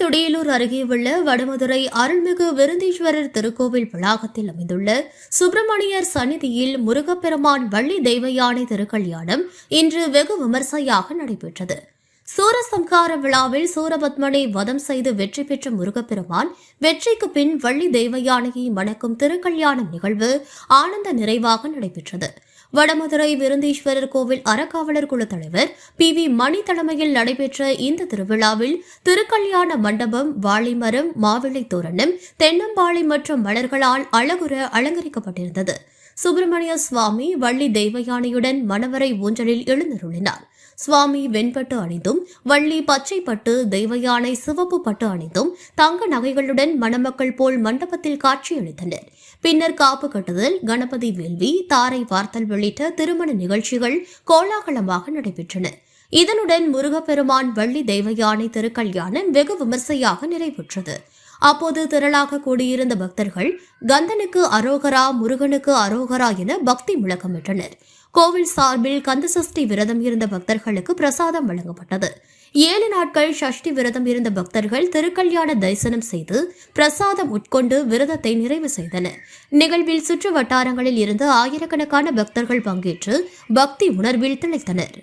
துடியலூர் அருகே உள்ள வடமதுரை அருள்மிகு விருந்தீஸ்வரர் திருக்கோவில் வளாகத்தில் அமைந்துள்ள சுப்பிரமணியர் சந்நிதியில் முருகப்பெருமான் வள்ளி தெய்வ யானை திருக்கல்யாணம் இன்று வெகு விமர்சையாக நடைபெற்றது. சூரசம்ஹார விழாவில் சூரபத்மனை வதம் செய்து வெற்றி பெற்ற முருகப்பெருமான் வெற்றிக்கு பின் வள்ளி தெய்வ யானையை மணக்கும் திருக்கல்யாணம் நிகழ்வு ஆனந்த நிறைவாக நடைபெற்றது. வடமதுரை விருந்தீஸ்வரர் கோவில் அறக்காவலர் குழு தலைவர் பி. வி. மணி தலைமையில் நடைபெற்ற இந்த திருவிழாவில் திருக்கல்யாண மண்டபம் வாழைமரம் மாவிளை தோரணம் தென்னம்பாளை மற்றும் மலர்களால் அழகுற அலங்கரிக்கப்பட்டிருந்தது. சுப்பிரமணிய சுவாமி வள்ளி தெய்வயானையுடன் மணவரை ஊஞ்சலில் எழுந்தருளினார். சுவாமி வெண்பட்டு அணிந்தும் வள்ளி பச்சை பட்டு தெய்வயானை சிவப்பு பட்டு அணிந்தும் தங்க நகைகளுடன் மணமக்கள் போல் மண்டபத்தில் காட்சியளித்தனர். பின்னர் காப்பு கட்டுதல் கணபதி வேள்வி தாரை வார்த்தல் உள்ளிட்ட திருமண நிகழ்ச்சிகள் கோலாகலமாக நடைபெற்றன. இதனுடன் முருகப்பெருமான் வள்ளி தெய்வயானை திருக்கல்யாணம் வெகு விமர்சையாக நிறைவுற்றது. அப்போது திரளாக கூடியிருந்த பக்தர்கள் கந்தனுக்கு அரோகரா முருகனுக்கு அரோகரா என பக்தி முழக்கமிட்டனர். கோவில் சார்பில் கந்தசஷ்டி விரதம் இருந்த பக்தர்களுக்கு பிரசாதம் வழங்கப்பட்டது. ஏழு நாட்கள் சஷ்டி விரதம் இருந்த பக்தர்கள் திருக்கல்யாண தரிசனம் செய்து பிரசாதம் உட்கொண்டு விரதத்தை நிறைவு செய்தனர். நிகழ்வில் சுற்று வட்டாரங்களில் இருந்து ஆயிரக்கணக்கான பக்தர்கள் பங்கேற்று பக்தி உணர்வில் திளைத்தனர்.